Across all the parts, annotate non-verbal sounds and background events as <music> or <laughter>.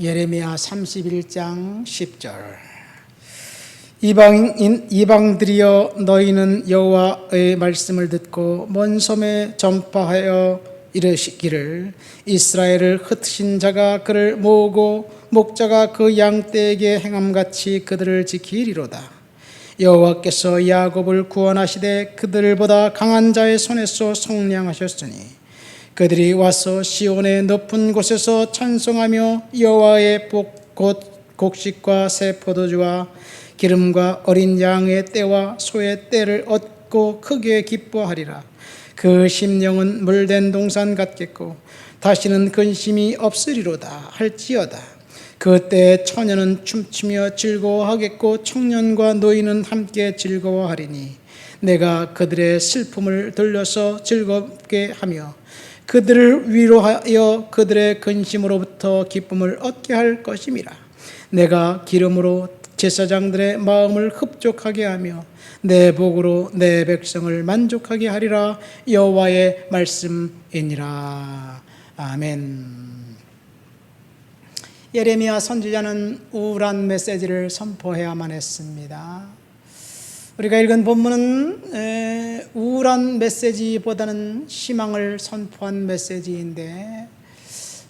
예레미야 31장 10절. 이방인 이방들이여 너희는 여호와의 말씀을 듣고 먼 섬에 전파하여 이르시기를 이스라엘을 흩으신 자가 그를 모으고 목자가 그 양떼에게 행함같이 그들을 지키리로다. 여호와께서 야곱을 구원하시되 그들보다 강한 자의 손에서 속량하셨으니 그들이 와서 시온의 높은 곳에서 찬송하며 여호와의 복, 곧 곡식과 새 포도주와 기름과 어린 양의 때와 소의 때를 얻고 크게 기뻐하리라. 그 심령은 물된 동산 같겠고 다시는 근심이 없으리로다 할지어다. 그때 처녀는 춤추며 즐거워하겠고 청년과 노인은 함께 즐거워하리니 내가 그들의 슬픔을 돌려서 즐겁게 하며 그들을 위로하여 그들의 근심으로부터 기쁨을 얻게 할 것임이라. 내가 기름으로 제사장들의 마음을 흡족하게 하며 내 복으로 내 백성을 만족하게 하리라 여호와의 말씀이니라. 아멘. 예레미야 선지자는 우울한 메시지를 선포해야만 했습니다. 우리가 읽은 본문은 에, 우울한 메시지보다는 희망을 선포한 메시지인데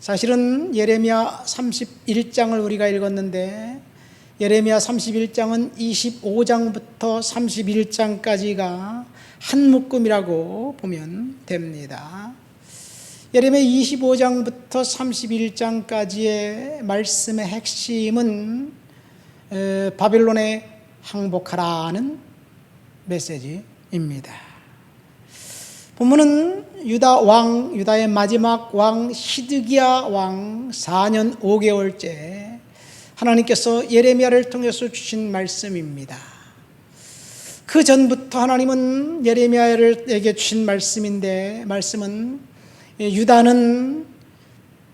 사실은 예레미야 31장을 우리가 읽었는데 예레미야 31장은 25장부터 31장까지가 한 묶음이라고 보면 됩니다. 예레미야 25장부터 31장까지의 말씀의 핵심은 에, 바빌론에 항복하라는 메시지입니다. 본문은 유다 왕, 유다의 마지막 왕 시드기야 왕 4년 5개월째 하나님께서 예레미야를 통해서 주신 말씀입니다. 그 전부터 하나님은 예레미야에게 주신 말씀인데 말씀은 유다는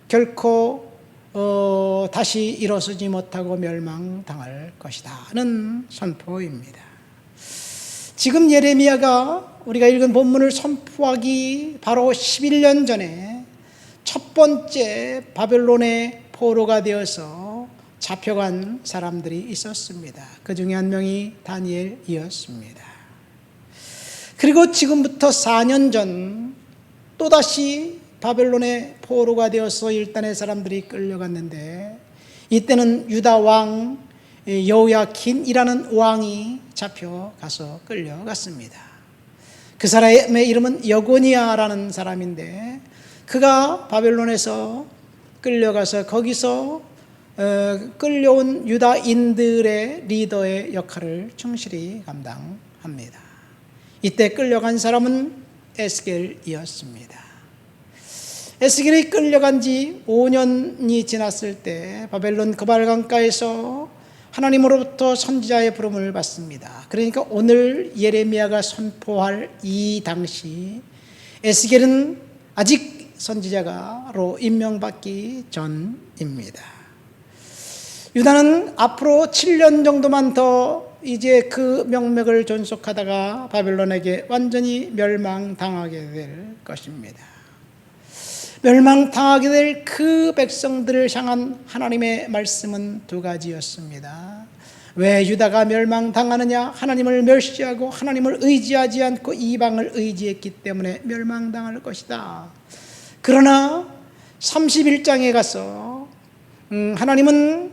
결코 어, 다시 일어서지 못하고 멸망당할 것이다는 선포입니다. 지금 예레미야가 우리가 읽은 본문을 선포하기 바로 11년 전에 첫 번째 바벨론의 포로가 되어서 잡혀간 사람들이 있었습니다. 그 중에 한 명이 다니엘이었습니다. 그리고 지금부터 4년 전 또다시 바벨론의 포로가 되어서 일단의 사람들이 끌려갔는데 이때는 유다 왕 여호야킨이라는 왕이 잡혀가서 끌려갔습니다. 그 사람의 이름은 여고니아라는 사람인데 그가 바벨론에서 끌려가서 거기서 어, 끌려온 유다인들의 리더의 역할을 충실히 감당합니다. 이때 끌려간 사람은 에스겔이었습니다. 에스겔이 끌려간 지 5년이 지났을 때 바벨론 그발강가에서 하나님으로부터 선지자의 부름을 받습니다. 그러니까 오늘 예레미야가 선포할 이 당시 에스겔은 아직 선지자가로 임명받기 전입니다. 유다는 앞으로 7년 정도만 더 이제 그 명맥을 존속하다가 바벨론에게 완전히 멸망당하게 될 것입니다. 멸망당하게 될 그 백성들을 향한 하나님의 말씀은 두 가지였습니다. 왜 유다가 멸망당하느냐? 하나님을 멸시하고 하나님을 의지하지 않고 이방을 의지했기 때문에 멸망당할 것이다. 그러나 31장에 가서 음, 하나님은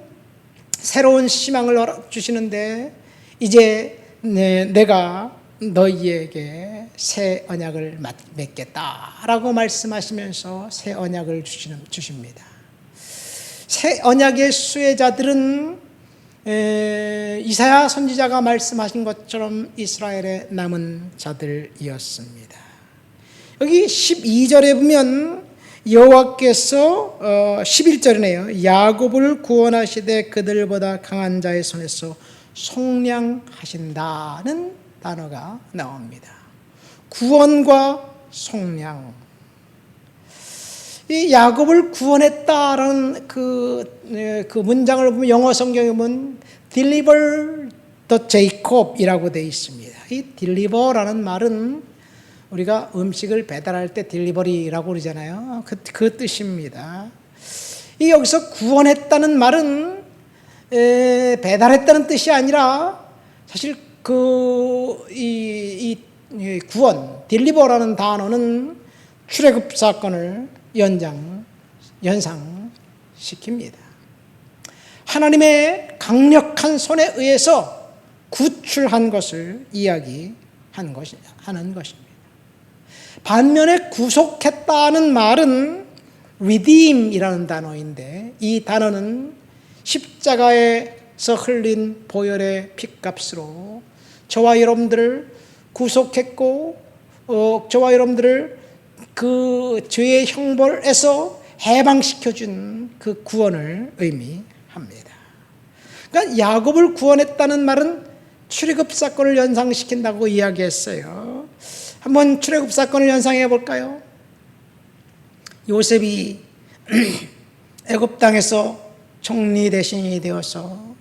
새로운 희망을 주시는데 이제 내가 너희에게 새 언약을 맺겠다라고 말씀하시면서 새 언약을 주시는, 주십니다. 새 언약의 수혜자들은 이사야 선지자가 말씀하신 것처럼 이스라엘의 남은 자들이었습니다. 여기 12절에 보면 여호와께서 11절이네요. 야곱을 구원하시되 그들보다 강한 자의 손에서 속량하신다는 단어가 나옵니다. 구원과 속량. 이 야곱을 구원했다라는 그, 그 문장을 보면 영어 성경에 보면 deliver the Jacob이라고 되어 있습니다. 이 deliver라는 말은 우리가 음식을 배달할 때 딜리버리라고 그러잖아요. 그, 그 뜻입니다. 이 여기서 구원했다는 말은 에, 배달했다는 뜻이 아니라 사실 그 이 이 구원 딜리버라는 단어는 출애굽 사건을 연장 연상시킵니다. 하나님의 강력한 손에 의해서 구출한 것을 이야기한 것이 하는 것입니다. 반면에 구속했다는 말은 redeem이라는 단어인데 이 단어는 십자가에서 흘린 보혈의 피값으로 저와 여러분들을 구속했고 어, 저와 여러분들을 그 죄의 형벌에서 해방시켜 준 그 구원을 의미합니다. 그러니까 야곱을 구원했다는 말은 출애굽 사건을 연상시킨다고 이야기했어요. 한번 출애굽 사건을 연상해 볼까요? 요셉이 <clears throat> 애굽 땅에서 총리 대신이 되어서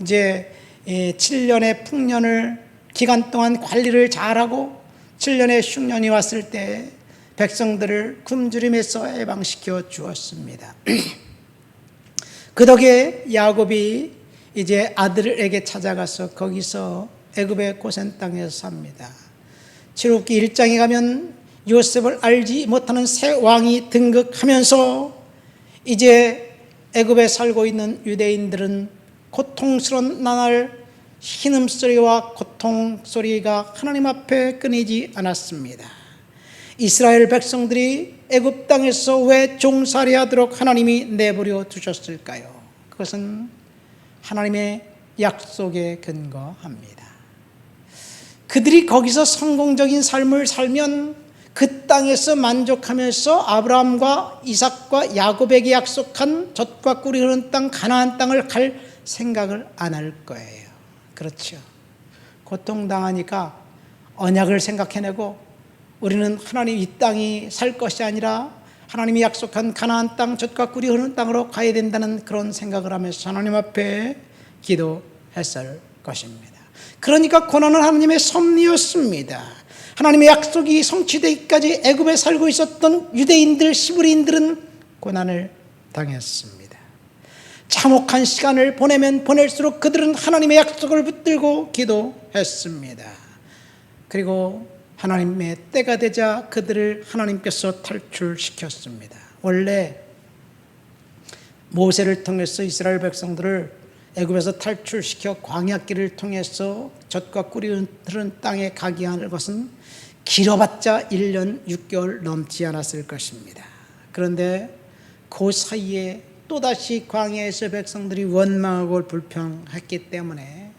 이제 7년의 풍년을 기간 동안 관리를 잘하고 7년의 흉년이 왔을 때 백성들을 굶주림에서 해방시켜 주었습니다. <clears throat> 그 덕에 야곱이 이제 아들에게 찾아가서 거기서 애굽의 고센 땅에서 삽니다. 출애굽기 1장에 가면 요셉을 알지 못하는 새 왕이 등극하면서 이제 애굽에 살고 있는 유대인들은 고통스러운 나날 신음소리와 고통소리가 하나님 앞에 끊이지 않았습니다. 이스라엘 백성들이 애굽 땅에서 왜 종살이하도록 하나님이 내버려 두셨을까요? 그것은 하나님의 약속에 근거합니다. 그들이 거기서 성공적인 삶을 살면 그 땅에서 만족하면서 아브라함과 이삭과 야곱에게 약속한 젖과 꿀이 흐르는 땅 가나안 땅을 갈 생각을 안 할 거예요. 그렇죠. 고통당하니까 언약을 생각해내고 우리는 하나님 이 땅이 살 것이 아니라 하나님이 약속한 가나안 땅 젖과 꿀이 흐르는 땅으로 가야 된다는 그런 생각을 하면서 하나님 앞에 기도했을 것입니다. 그러니까 고난은 하나님의 섭리였습니다. 하나님의 약속이 성취되기까지 애굽에 살고 있었던 유대인들, 시브리인들은 고난을 당했습니다. 참혹한 시간을 보내면 보낼수록 그들은 하나님의 약속을 붙들고 기도했습니다. 그리고 하나님의 때가 되자 그들을 하나님께서 탈출시켰습니다. 원래 모세를 통해서 이스라엘 백성들을 애굽에서 탈출시켜 광야길을 통해서 젖과 꿀이 흐르는 땅에 가게 하는 것은 길어봤자 1년 6개월 넘지 않았을 것입니다. 그런데 그 사이에 또다시 광야에서 백성들이 원망하고 불평했기 때문에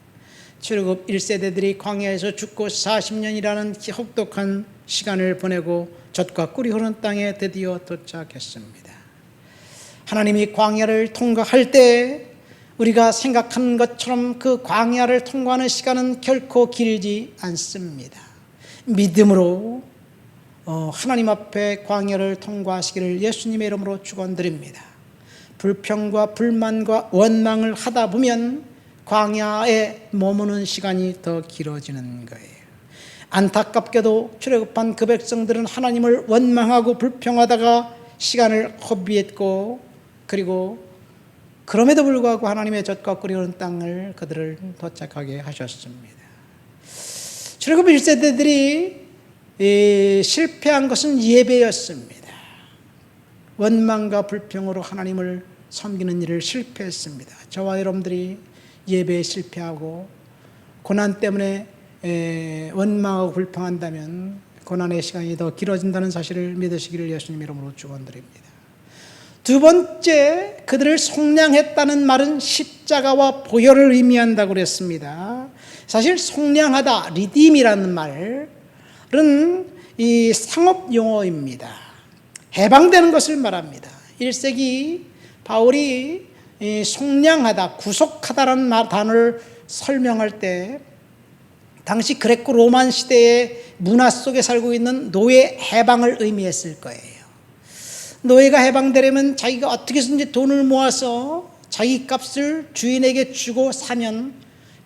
출애굽 1세대들이 광야에서 죽고 40년이라는 혹독한 시간을 보내고 젖과 꿀이 흐르는 땅에 드디어 도착했습니다. 하나님이 광야를 통과할 때 우리가 생각한 것처럼 그 광야를 통과하는 시간은 결코 길지 않습니다. 믿음으로 어, 하나님 앞에 광야를 통과하시기를 예수님의 이름으로 축원드립니다. 불평과 불만과 원망을 하다 보면 광야에 머무는 시간이 더 길어지는 거예요. 안타깝게도 출애굽한 그 백성들은 하나님을 원망하고 불평하다가 시간을 허비했고 그리고 그럼에도 불구하고 하나님의 젖과 끓이는 땅을 그들을 도착하게 하셨습니다. 출애굽 1세대들이 실패한 것은 예배였습니다. 원망과 불평으로 하나님을 섬기는 일을 실패했습니다. 저와 여러분들이 예배에 실패하고 고난 때문에 원망하고 불평한다면 고난의 시간이 더 길어진다는 사실을 믿으시기를 예수님 이름으로 축원드립니다. 두 번째 그들을 속량했다는 말은 십자가와 보혈을 의미한다고 그랬습니다. 사실 속량하다 리딤이라는 말은 이 상업 용어입니다. 해방되는 것을 말합니다. 1세기 바울이 속량하다, 구속하다라는 말, 단어를 설명할 때 당시 그레코 로만 시대의 문화 속에 살고 있는 노예 해방을 의미했을 거예요. 노예가 해방되려면 자기가 어떻게 해서든지 돈을 모아서 자기 값을 주인에게 주고 사면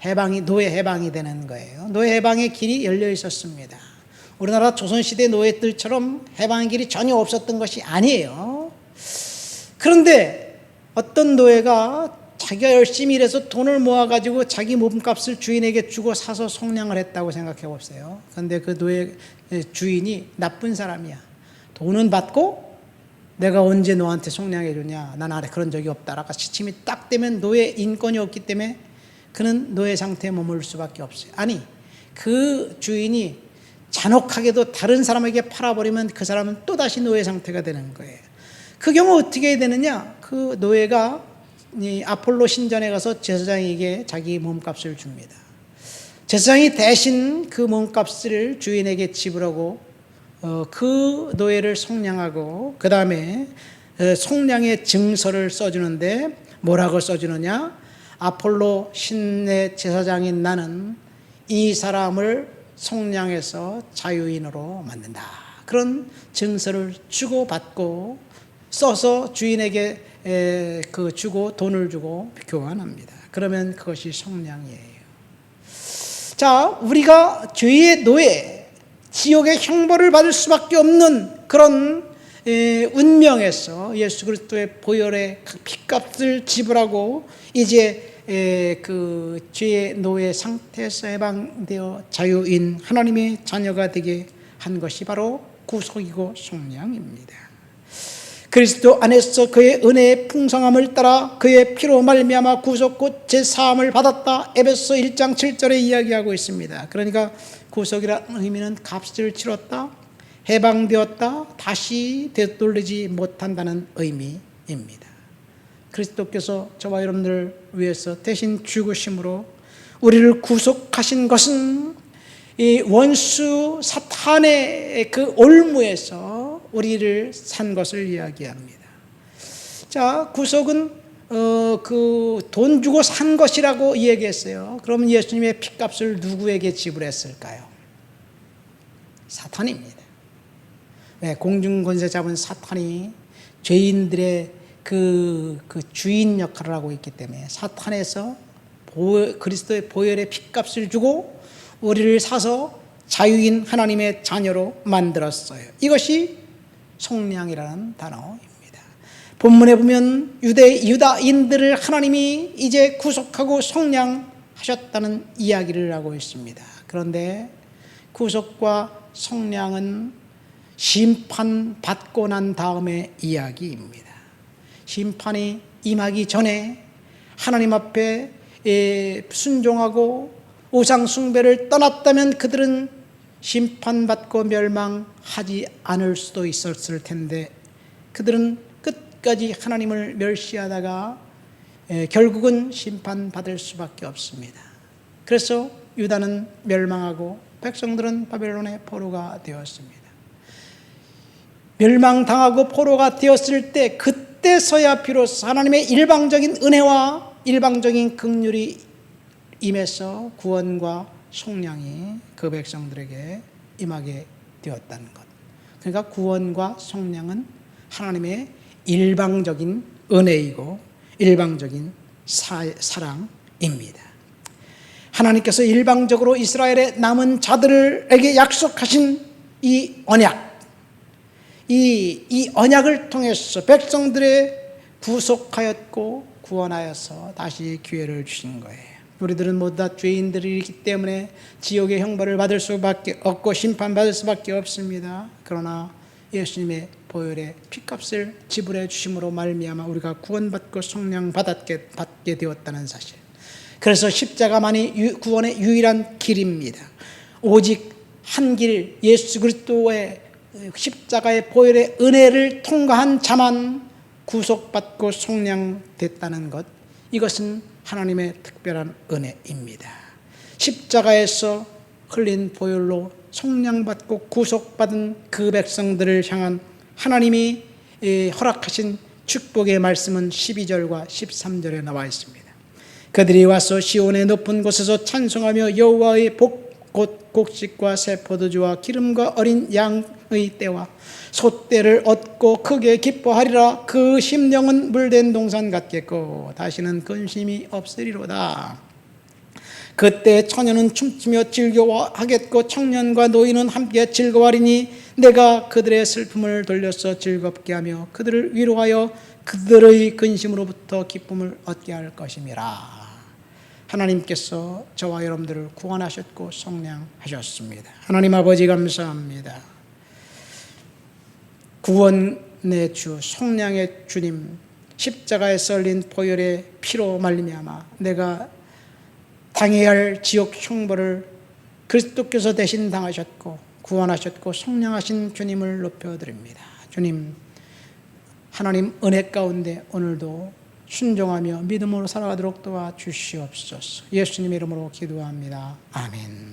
해방이 노예 해방이 되는 거예요. 노예 해방의 길이 열려 있었습니다. 우리나라 조선시대 노예들처럼 해방의 길이 전혀 없었던 것이 아니에요. 그런데 어떤 노예가 자기가 열심히 일해서 돈을 모아가지고 자기 몸값을 주인에게 주고 사서 속량을 했다고 생각해 보세요. 그런데 그 노예 주인이 나쁜 사람이야. 돈은 받고 내가 언제 너한테 속량해 주냐. 난 아래 그런 적이 없다 라고 시침이 딱 되면 노예 인권이 없기 때문에 그는 노예 상태에 머물 수밖에 없어요. 아니 그 주인이 잔혹하게도 다른 사람에게 팔아버리면 그 사람은 또다시 노예 상태가 되는 거예요. 그 경우 어떻게 해야 되느냐? 그 노예가 이 아폴로 신전에 가서 제사장에게 자기 몸값을 줍니다. 제사장이 대신 그 몸값을 주인에게 지불하고 어, 그 노예를 속량하고 그 다음에 속량의 증서를 써주는데 뭐라고 써주느냐? 아폴로 신의 제사장인 나는 이 사람을 속량해서 자유인으로 만든다. 그런 증서를 주고 받고 써서 주인에게 에, 그 주고 돈을 주고 교환합니다. 그러면 그것이 속량이에요. 자, 우리가 죄의 노예, 지옥의 형벌을 받을 수밖에 없는 그런 에, 운명에서 예수 그리스도의 보혈의 피값을 지불하고 이제 에, 그 죄의 노예 상태에서 해방되어 자유인 하나님의 자녀가 되게 한 것이 바로 구속이고 속량입니다. 그리스도 안에서 그의 은혜의 풍성함을 따라 그의 피로 말미암아 구속 곧 제 사함을 받았다. 에베소 1장 7절에 이야기하고 있습니다. 그러니까 구속이라는 의미는 값을 치렀다. 해방되었다. 다시 되돌리지 못한다는 의미입니다. 그리스도께서 저와 여러분들을 위해서 대신 죽으심으로 우리를 구속하신 것은 이 원수 사탄의 그 올무에서 우리를 산 것을 이야기합니다. 자, 구속은 어, 그 돈 주고 산 것이라고 이야기했어요. 그러면 예수님의 피값을 누구에게 지불했을까요? 사탄입니다. 네, 공중 권세 잡은 사탄이 죄인들의 그, 그 주인 역할을 하고 있기 때문에 사탄에서 보, 그리스도의 보혈의 피값을 주고 우리를 사서 자유인 하나님의 자녀로 만들었어요. 이것이 속량이라는 단어입니다. 본문에 보면 유대 유다인들을 하나님이 이제 구속하고 속량하셨다는 이야기를 하고 있습니다. 그런데 구속과 속량은 심판 받고 난 다음의 이야기입니다. 심판이 임하기 전에 하나님 앞에 순종하고 우상 숭배를 떠났다면 그들은 심판받고 멸망하지 않을 수도 있었을 텐데 그들은 끝까지 하나님을 멸시하다가 결국은 심판받을 수밖에 없습니다. 그래서 유다는 멸망하고 백성들은 바벨론의 포로가 되었습니다. 멸망당하고 포로가 되었을 때 그 때서야 비로소 하나님의 일방적인 은혜와 일방적인 긍휼이 임해서 구원과 속량이 그 백성들에게 임하게 되었다는 것. 그러니까 구원과 속량은 하나님의 일방적인 은혜이고 일방적인 사, 사랑입니다. 하나님께서 일방적으로 이스라엘의 남은 자들에게 약속하신 이 언약, 이, 이 언약을 통해서 백성들의 구속하였고 구원하여서 다시 기회를 주신 거예요. 우리들은 모두 다 죄인들이기 때문에 지옥의 형벌을 받을 수밖에 없고 심판받을 수밖에 없습니다. 그러나 예수님의 보혈의 피값을 지불해 주심으로 말미암아 우리가 구원받고 성령 받게 받게 되었다는 사실. 그래서 십자가만이 구원의 유일한 길입니다. 오직 한 길 예수 그리스도의 십자가의 보혈의 은혜를 통과한 자만 구속받고 속량됐다는 것. 이것은 하나님의 특별한 은혜입니다. 십자가에서 흘린 보혈로 속량받고 구속받은 그 백성들을 향한 하나님이 허락하신 축복의 말씀은 12절과 13절에 나와 있습니다. 그들이 와서 시온의 높은 곳에서 찬송하며 여호와의 복 곧 곡식과 새 포도주와 기름과 어린 양의 때와 소떼를 얻고 크게 기뻐하리라 그 심령은 물된 동산 같겠고 다시는 근심이 없으리로다 그때 처녀는 춤추며 즐거워하겠고 청년과 노인은 함께 즐거워하리니 내가 그들의 슬픔을 돌려서 즐겁게 하며 그들을 위로하여 그들의 근심으로부터 기쁨을 얻게 할 것임이라. 하나님께서 저와 여러분들을 구원하셨고 성량하셨습니다. 하나님 아버지 감사합니다. 구원의 주 성량의 주님 십자가에 썰린 보혈의 피로 말미암아 내가 당해야 할 지옥 형벌을 그리스도께서 대신 당하셨고 구원하셨고 성량하신 주님을 높여드립니다. 주님 하나님 은혜 가운데 오늘도 순종하며 믿음으로 살아가도록 도와 주시옵소서. 예수님의 이름으로 기도합니다. 아멘.